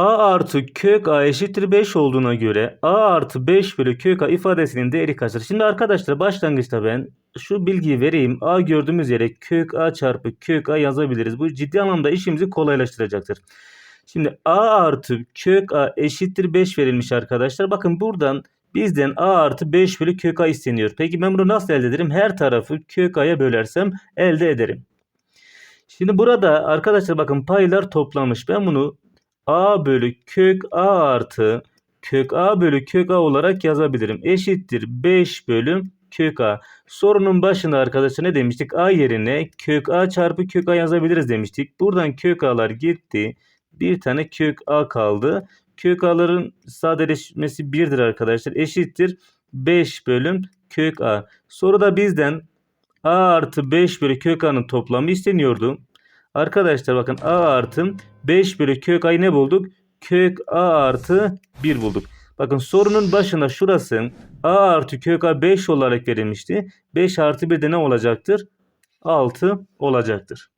a artı kök a eşittir 5 olduğuna göre a artı 5 bölü kök a ifadesinin değeri kaçtır? Şimdi arkadaşlar başlangıçta ben şu bilgiyi vereyim. a gördüğümüz yere kök a çarpı kök a yazabiliriz. Bu ciddi anlamda işimizi kolaylaştıracaktır. Şimdi a artı kök a eşittir 5 verilmiş arkadaşlar. Bakın buradan bizden a artı 5 bölü kök a isteniyor. Peki ben bunu nasıl elde ederim? Her tarafı kök a'ya bölersem elde ederim. Şimdi burada arkadaşlar bakın paylar toplamış. Ben bunu a bölü kök a artı kök a bölü kök a olarak yazabilirim. Eşittir 5 bölü kök a. Sorunun başında arkadaşlar ne demiştik? a yerine kök a çarpı kök a yazabiliriz demiştik. Buradan kök a'lar gitti. Bir tane kök a kaldı. Kök a'ların sadeleşmesi 1'dir arkadaşlar. Eşittir 5 bölüm kök a. Soruda bizden a artı 5 bölü kök a'nın toplamı isteniyordu. Arkadaşlar bakın a artı 5 bölü kök a'yı ne bulduk? Kök a artı 1 bulduk. Bakın sorunun başına şurası a artı kök a 5 olarak verilmişti. 5 artı 1 de ne olacaktır? 6 olacaktır.